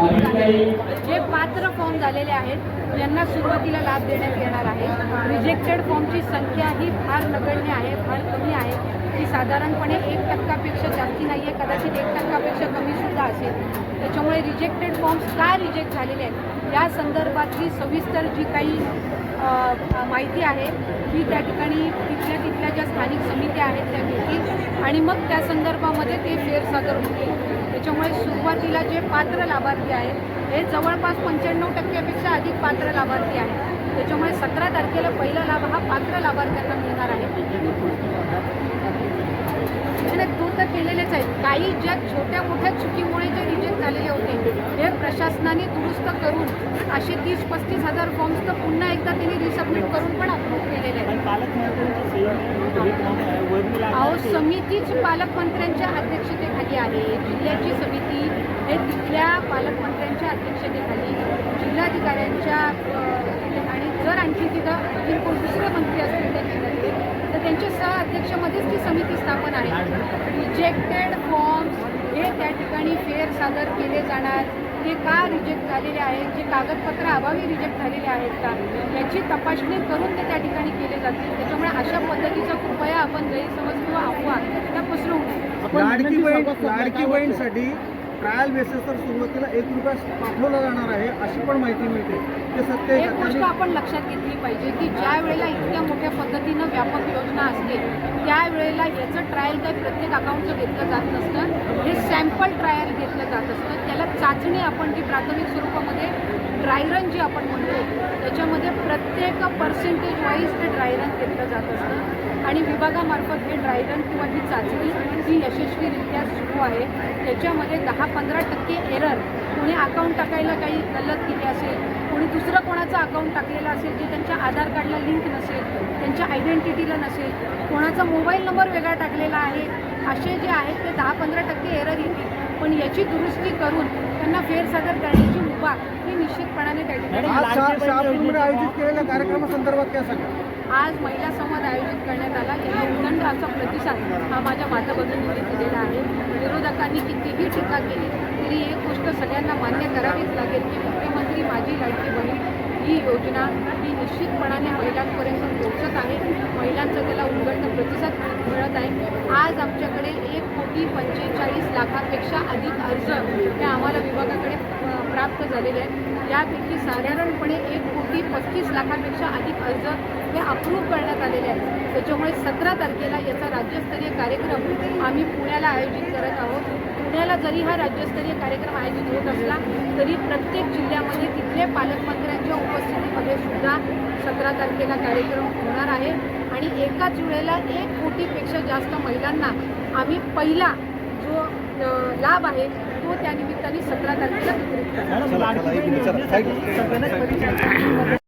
जे पात्र फॉर्म झालेले आहेत यांना सुरुवातीला लाभ देण्यात येणार आहे. रिजेक्टेड फॉर्मची संख्या ही फार नगण्य आहे फार कमी आहे. ती साधारणपणे एक टक्कापेक्षा जास्ती नाही आहे. कदाचित एक टक्कापेक्षा कमीसुद्धा असेल. त्याच्यामुळे रिजेक्टेड फॉर्म्स का रिजेक्ट झालेले आहेत? या संदर्भातली सविस्तर जी काही माहिती आहे ही त्या ठिकाणी तिथल्या तिथल्या ज्या स्थानिक समित्या आहेत त्या घेतील आणि मग त्या संदर्भामध्ये ते फेर सादर होतील. त्याच्यामुळे सुरुवातीला जे पात्र लाभार्थी आहेत हे जवळपास पंच्याण्णव टक्क्यापेक्षा अधिक पात्र लाभार्थी आहेत. त्याच्यामुळे सतरा तारखेला पहिला लाभ हा पात्र लाभार्थ्यांना मिळणार आहे आणि तो तर आहेत काही ज्या छोट्या मोठ्या चुकीमुळे जे रिजेक्ट झालेले होते हे प्रशासनाने दुरुस्त करून असे तीस पस्तीस हजार फॉर्म्स तर पुन्हा एकदा त्यांनी रिसबमिट करून पण अप्रूव्ह केलेले आहेत. अहो समितीच पालकमंत्र्यांच्या अध्यक्षतेखाली आहे. जिल्ह्याची समिती हे तिथल्या पालकमंत्र्यांच्या अध्यक्षतेखाली जिल्हाधिकाऱ्यांच्या आणि जर आणखी तिथं कोण दुसरे मंत्री असतील त्या तर त्यांच्या सह अध्यक्षमध्येच ती समिती स्थापन आहे. रिजेक्टेड फॉर्म्स हे त्या ठिकाणी फेर सादर केले जाणार. ते का रिजेक्ट झालेले आहेत? जे कागदपत्र अभावी रिजेक्ट झालेले आहेत का? याची तपासणी करून ते त्या ठिकाणी केले जातील. त्याच्यामुळे अशा पद्धतीचा कृपया आपण गैरसमज किंवा अफवा त्या पसरवू नये. लाडकी बहीण लाडकी बहीणसाठी ट्रायल बेसिसवर सुरुवातीला एक रुपया पाठवला जाणार आहे अशी पण माहिती मिळते. ते सत्य एक? गोष्ट आपण लक्षात घेतली पाहिजे की ज्या वेळेला इतक्या मोठ्या पद्धतीनं व्यापक योजना असते त्यावेळेला याचं ट्रायल काही प्रत्येक अकाउंटचं घेतलं जात नसतं. हे सॅम्पल ट्रायल घेतलं जात असतं. त्याला चाचणी आपण जी प्राथमिक स्वरूपामध्ये ड्राय रन जी आपण म्हणतो त्याच्यामध्ये प्रत्येक पर्सेंटेज वाईज ते ड्राय रन घेतलं जात असतं. आणि विभागामार्फत हे ड्रायरन किंवा ही चाचणी ही यशस्वीरित्या सुरू आहे. त्याच्यामध्ये दहा पंधरा टक्के एरर कोणी अकाउंट टाकायला काही गल्लत केली असेल कोणी दुसरं कोणाचं अकाउंट टाकलेलं असेल जे त्यांच्या आधार कार्डला लिंक नसेल त्यांच्या आयडेंटिटीला नसेल कोणाचा मोबाईल नंबर वेगळा टाकलेला आहे असे जे आहेत ते दहा पंधरा टक्के एरर येतील. पण याची दुरुस्ती करून त्यांना फेरसादर करण्याची मुभा ही निश्चितपणाने त्या ठिकाणी आयोजित केलेल्या कार्यक्रमासंदर्भात काय सांगा आज महिला संवाद आयोजित करण्यात आला. याला उदंड असा प्रतिसाद हा माझ्या माता दिलेला आहे. विरोधकांनी कितीही टीका केली तरी एक गोष्ट सगळ्यांना मान्य करावीच लागेल की मुख्यमंत्री माझी लाडकी बहीण ही योजना ही निश्चितपणाने महिलांपर्यंत पोहोचत आहे. महिलांचा त्याला उदंड प्रतिसाद मिळत आहे. आज आमच्याकडे एक कोटी पंचेचाळीस लाखापेक्षा अधिक अर्ज हे आम्हाला विभागाकडे प्राप्त झालेले आहेत. यापैकी साधारणपणे एक कोटी पस्तीस लाखापेक्षा अधिक अर्ज हे अप्रूव्ह करण्यात आलेले आहेत. त्याच्यामुळे सतरा तारखेला याचा राज्यस्तरीय कार्यक्रम आम्ही पुण्याला आयोजित करत आहोत. पुण्याला जरी हा राज्यस्तरीय कार्यक्रम आयोजित होत असला तरी प्रत्येक जिल्ह्यामध्ये तिथले पालकमंत्र्यांच्या उपस्थितीमध्ये सुद्धा सतरा तारखेला कार्यक्रम होणार आहे. आणि एकाच वेळेला एक कोटीपेक्षा जास्त महिलांना आम्ही पहिला जो लाभ आहे तो त्या निमित्ताने सतरा तारखेला वितरित